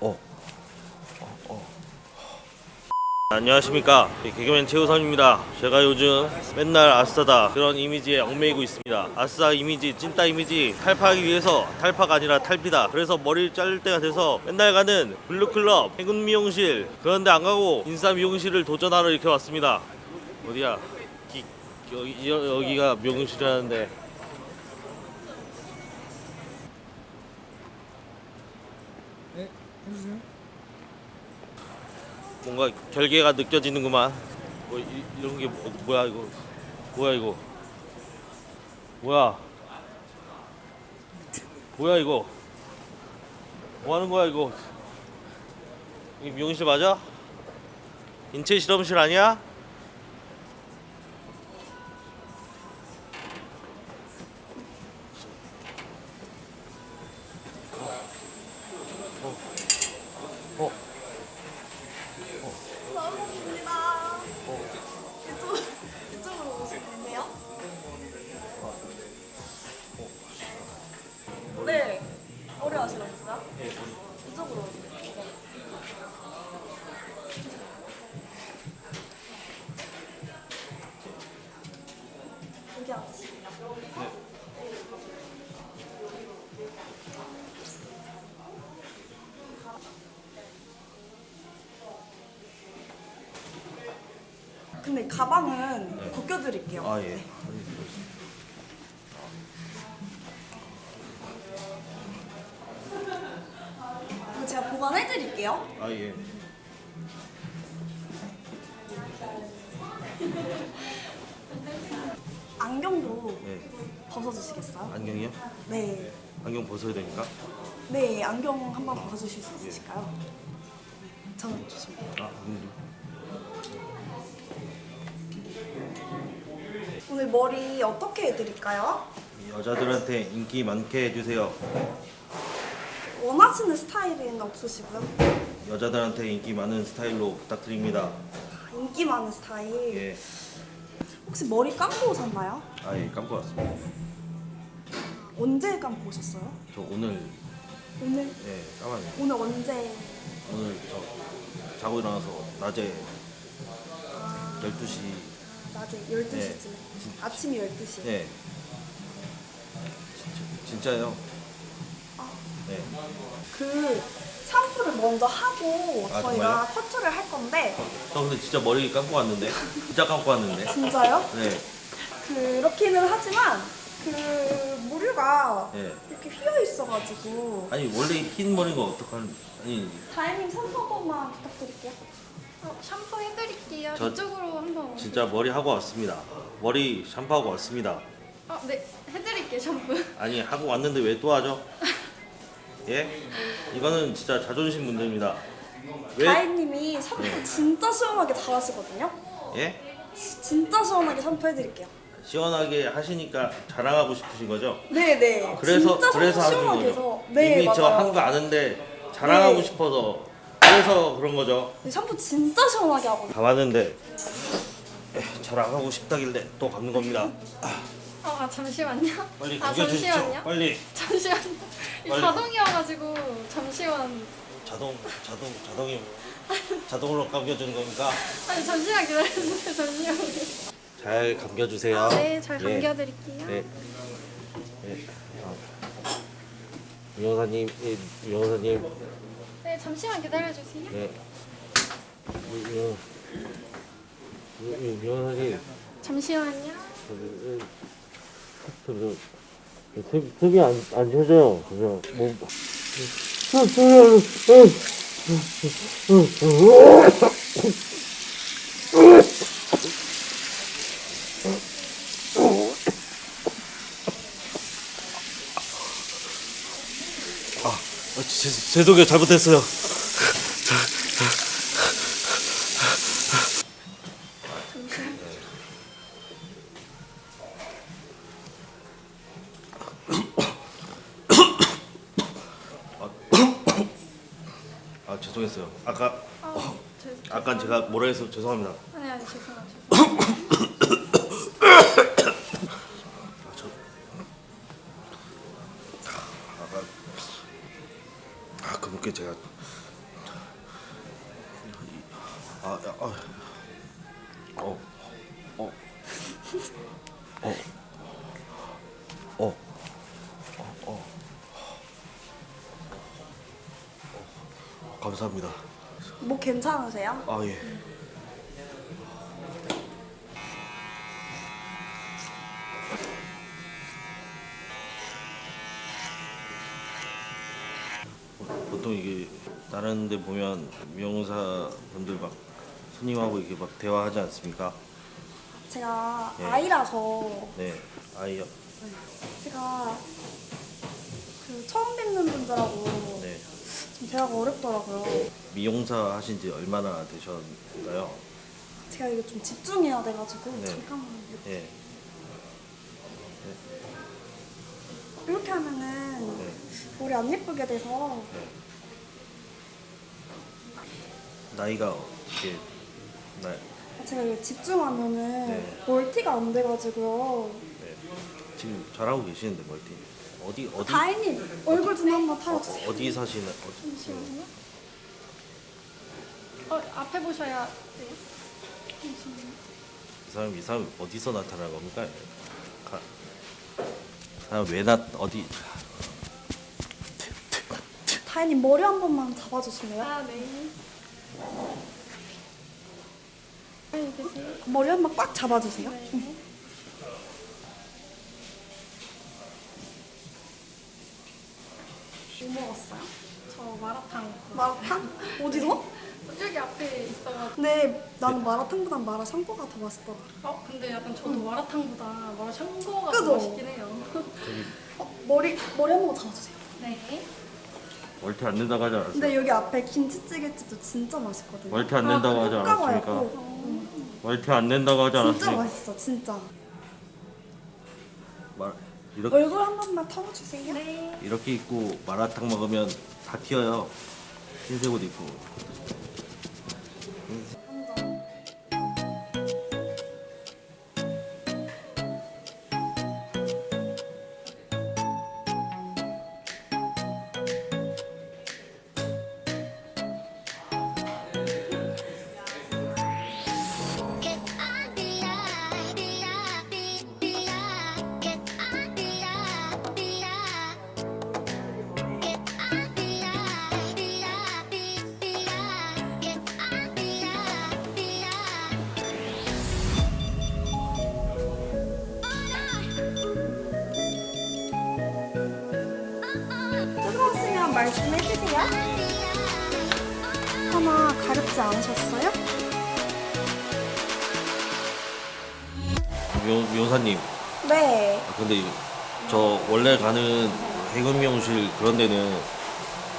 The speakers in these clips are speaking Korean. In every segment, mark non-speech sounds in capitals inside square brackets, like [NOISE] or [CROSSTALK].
어. 어, 어. 안녕하십니까. 네, 개그맨 최우선입니다. 제가 요즘 맨날 아싸다 그런 이미지에 얽매이고 있습니다. 아싸 이미지 찐따 이미지 탈파하기 위해서 탈파가 아니라 탈피다. 그래서 머리를 자를 때가 돼서 맨날 가는 블루클럽 해군 미용실 그런데 안 가고 인싸 미용실을 도전하러 이렇게 왔습니다. 어디야? 기, 여, 여기가 미용실이라는데 해주세요. 뭔가 결계가 느껴지는구만. 뭐 이, 이런 게 뭐, 뭐야 이거? 뭐야 이거? 뭐야? 뭐야 이거? 뭐 하는 거야 이거? 이 미용실 맞아? 인체 실험실 아니야? 가방은 벗겨드릴게요. 아 예. 이거 제가 보관해드릴게요. 아 예. [LAUGHS] 안경도 예. 벗어주시겠어요? 안경이요? 네. 안경 벗어야 되니까. 네, 안경 한번 벗어주실 수 있으실까요? 저는 돼요. 아 안경. 오늘 머리 어떻게 해드릴까요? 여자들한테 인기 많게 해주세요. 원하시는 스타일은 없으시고요. 여자들한테 인기 많은 스타일로 부탁드립니다. 인기 많은 스타일. 예. 혹시 머리 감고 오셨나요? 아예 감고 왔습니다. 언제 감고 오셨어요? 저 오늘 오늘? 예 까만요. 오늘 언제? 오늘 저 자고 일어나서 낮에 12시 낮에 12시쯤. 네. 아침 12시. 네 진짜, 진짜요? 아. 네. 그 샴푸를 먼저 하고 아, 저희가 커트를 할 건데 저 근데 진짜 머리 감고 왔는데 진짜 감고 왔는데 [LAUGHS] 진짜요? 네. 그렇기는 하지만 그 무류가 네. 이렇게 휘어 있어가지고 아니 원래 흰 머리가 어떡하는 아니 다혜님 샴푸 한 번만 부탁드릴게요. 해드릴게요. 저- 이쪽으로 한번. 진짜 머리 하고 왔습니다. 머리 샴푸하고 왔습니다. 어, 네, 해드릴게요 샴푸. [LAUGHS] 아니 하고 왔는데 왜 또 하죠? 예? 이거는 진짜 자존심 문제입니다. 왜? 다혜님이 샴푸 네. 진짜 시원하게 잘 하시거든요. 예? 시- 진짜 시원하게 샴푸 해드릴게요. 시원하게 하시니까 자랑하고 싶으신 거죠? 네네. 그래서 진짜 그래서 하신 시원하게 거죠. 해서 네 이미 맞아요. 저한거 아는데 자랑하고 네. 싶어서 그래서 그런 거죠. 네, 샴푸 진짜 시원하게 하고. 가봤는데 에, 자랑하고 싶다길래 또 감는 겁니다. 어, 아 잠시만요. 빨리 아 감겨주십시오. 잠시만요. 빨리 잠시만요. 이 빨리. 자동이어가지고 잠시만. 자동 자동 자동이 자동으로 감겨주는 겁니까? 아니 잠시만 기다려주세요. 잠시만요. 잘 감겨주세요. 아, 네, 잘 예. 감겨드릴게요. 네. 네. 예, 유영사님, 네, 잠시만 기다려주세요. 네. 유- 유- 유- 유영사님, 잠시만요. 습이 안, 안 쳐져요. 그냥 뭐. 아, 제, 죄송해요. 잘못했어요. 아, 죄송했어요. 아까, 아, 죄, 아까 제가 뭐라 해서 죄송합니다. 아니 아니 죄송해요. 죄 감사합니다. 뭐 괜찮으세요? 아 예. 보- 보통 이게 다른 데 보면 미용사 분들 막 손님하고 이렇게 막 대화하지 않습니까? 제가 예. 아이라서 네, 아이요. 제가 그 처음 뵙는 분들하고 네. 좀 대화가 어렵더라고요. 미용사 하신 지 얼마나 되셨나요? 제가 이거 좀 집중해야 돼가지고 네. 잠깐만요. 예. 이렇게 하면은 네. 머리 안 예쁘게 돼서 네. 나이가 어떻게 나 제가 이거 집중하면은 네. 멀티가 안 돼가지고요. 네. 지금 잘하고 계시는데 멀티 어디 어디 다혜님 얼굴 좀 한번 타주세요. 어, 디 사시는 어디 잠시만요. 어, 앞에 보셔야 돼요. 잠시만요. 이 사람 이 사람 어디서 나타난 겁니까? 가, 사람 왜나 어디 다혜님 머리 한 번만 잡아주실래요? 아, 네. 안녕히 계세요. 머리 한 번 꽉 잡아주세요. 네. 뭐 먹었어요? 저 마라탕. 마라탕? 어디서? 여기 앞에 있어가지고. 근데 나는 마라탕보단 마라 샹궈가 더 맛있더라. 어, 근데 약간 저도 마라탕보다 마라 샹궈가 그죠? 더 맛있긴 해요. 어, 머리 머리 한 번 잡아주세요. 네. 멀티 안 된다고 하지 않았어요? 근데 여기 앞에 김치찌개집도 진짜 맛있거든요. 멀티 안 된다고 하지 않았습니까? 꼭. 멀티 안 된다고 하지 진짜 않았습니까? 맛있어, 진짜. 말 이렇게 얼굴 한 번만 털어주세요. 네. 이렇게 입고 마라탕 먹으면 다 튀어요. 흰색 옷 입고. 말씀해 주세요. 하나 가렵지 않으셨어요? 미 미호사님, 네. 아, 근데 저 원래 가는 해군 미용실 그런 데는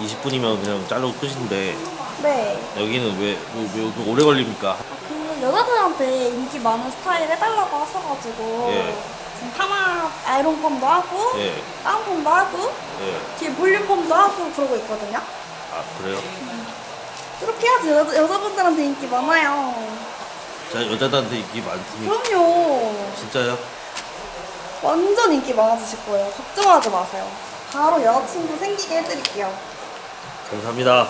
20분이면 그냥 자르고 끝인데 네. 여기는 왜, 왜, 왜 이렇게 오래 걸립니까? 그 여자들한테 인기 많은 스타일 해달라고 하셔가지고 예. 지금 파마 아이론펌도 하고 예, 다운펌도 하고 예. 뒤에 볼륨펌도 하고 그러고 있거든요. 아 그래요? 그렇게 해야지 여자, 여자분들한테 인기 많아요. 제가 여자들한테 인기 많습니까? 그럼요. 진짜요? 완전 인기 많아지실 거예요. 걱정하지 마세요. 바로 여자친구 생기게 해드릴게요. 감사합니다.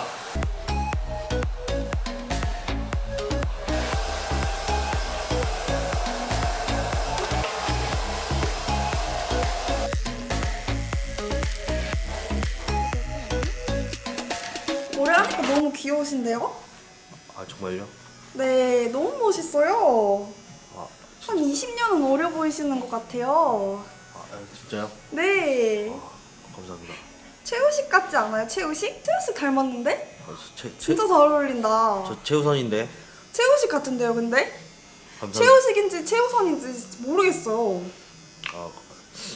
귀여우신데요? 아 정말요? 네, 너무 멋있어요. 아, 한 20년은 어려 보이시는 것 같아요. 아 진짜요? 네. 감사합니다. 최우식 같지 않아요? 최우식? 최우식 닮았는데? 아, 최, 최, 진짜 잘 어울린다. 저 최우선인데 최우식 같은데요, 근데? 감사합니다. 최우식인지 최우선인지 모르겠어요. 아,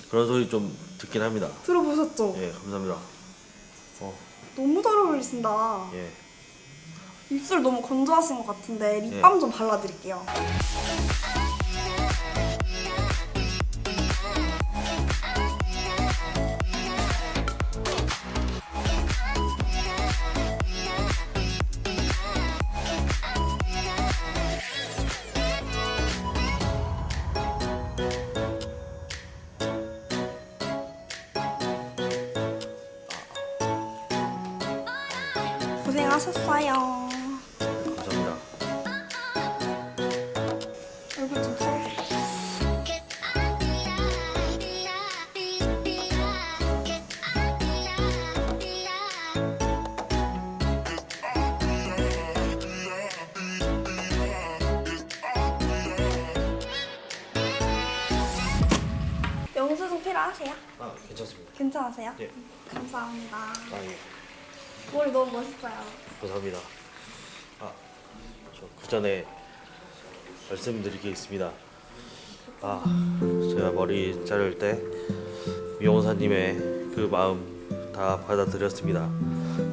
그런 소리 좀 듣긴 합니다. 들어보셨죠? 예, 감사합니다. 어, 너무 잘 어울리신다. 예. 입술 너무 건조하신 것 같은데 립밤 좀 발라드릴게요. 괜찮습니다. 괜찮으세요? 예. 감사합니다. 아 예. 머리 너무 멋있어요. 감사합니다. 아, 저 그 전에 말씀드릴 게 있습니다. 아, 제가 머리 자를 때 미용사님의 그 마음 다 받아들였습니다.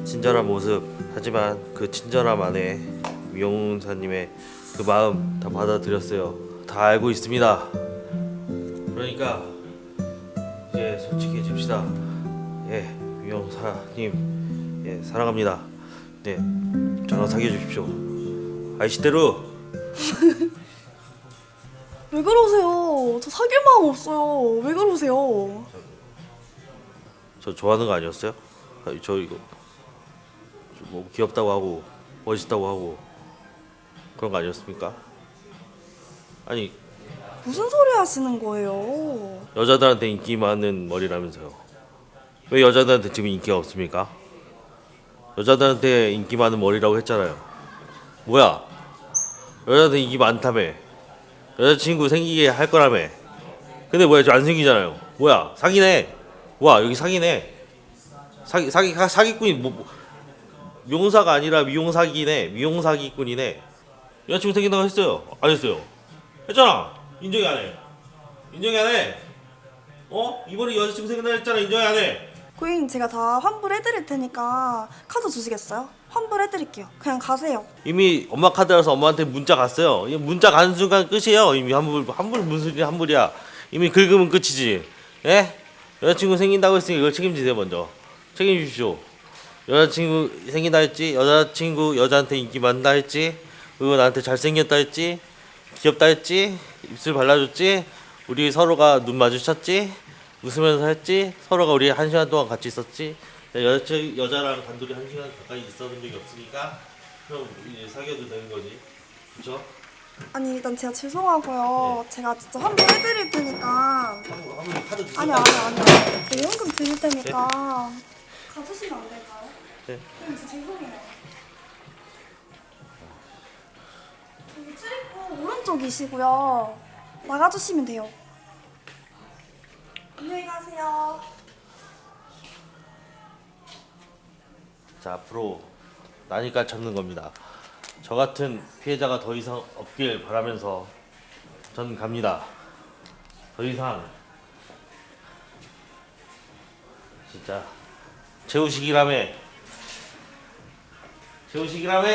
친절한 모습, 하지만 그 친절함 안에 미용사님의 그 마음 다 받아들였어요. 다 알고 있습니다. 그러니까 이제 솔직해집시다. 예, 미용사님, 예, 사랑합니다. 네, 저랑 사귀어 주십시오. 아이시대로 [LAUGHS] 왜 그러세요? 저 사귈 마음 없어요. 왜 그러세요? 저 좋아하는 거 아니었어요? 아, 저 이거 좀뭐 귀엽다고 하고 멋있다고 하고 그런 거 아니었습니까? 아니 무슨 소리 하시는 거예요? 여자들한테 인기 많은 머리라면서요. 왜 여자들한테 지금 인기가 없습니까? 여자들한테 인기 많은 머리라고 했잖아요. 뭐야? 여자한테 인기 많다며. 여자친구 생기게 할 거라며. 근데 뭐야, 저 안 생기잖아요. 뭐야, 사기네. 와, 여기 사기네. 사기, 사기, 사- 사기꾼이 뭐, 뭐, 미용사가 아니라 미용사기네. 미용사기꾼이네. 여자친구 생긴다고 했어요. 안 했어요. 했잖아. 인정이 안 해. 인정이 안 해. 어? 이번에 여자친구 생긴다 했잖아. 인정이 안 해. 고객님 제가 다 환불해드릴 테니까 카드 주시겠어요? 환불해드릴게요. 그냥 가세요. 이미 엄마 카드라서 엄마한테 문자 갔어요. 이 문자 가는 순간 끝이에요. 이미 환불 환불 무슨 소리 환불이야. 이미 긁으면 끝이지. 예? 여자친구 생긴다고 했으니 이걸 책임지세요 먼저. 책임지십시오. 여자친구 생긴다 했지. 여자친구 여자한테 인기 많다 했지. 그리고 나한테 잘생겼다 했지. 귀엽다 했지. 입술 발라줬지. 우리 서로가 눈 마주쳤지. 웃으면서 했지. 서로가 우리 한 시간 동안 같이 있었지. 여자 여자랑 단둘이 한 시간 가까이 있어본 적이 없으니까 그럼 이제 사귀어도 되는 거지. 그렇죠? 아니 일단 제가 죄송하고요. 제가 진짜 환불 해드릴 테니까 한번 한번 카드 주세요. 아니 아니 아니 네, 현금 드릴 테니까 가주시면 안 될까요? 네. 진짜 죄송해요. 출입구 오른쪽이시고요. 나가주시면 돼요. 안녕히 가세요. 자 앞으로 나니까 참는 겁니다. 저 같은 피해자가 더 이상 없길 바라면서 전 갑니다. 더 이상 진짜 채우식이라며 채우식이라며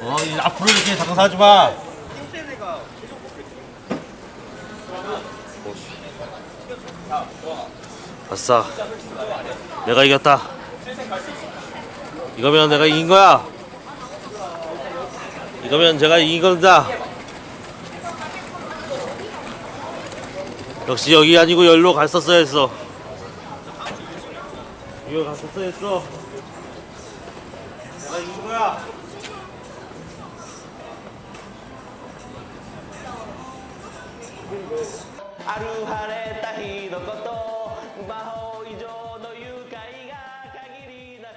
어 이제 앞으로 이렇게 장사하지 마. 아싸. 내가 이겼다. 이거면 내가 이긴 거야. 이거면 제가 이긴 겁니다. 역시 여기 아니고 열로 갔었어야 했어. 이거 갔었어야 했어. 내가 이긴 거야 "ある晴れた日のこと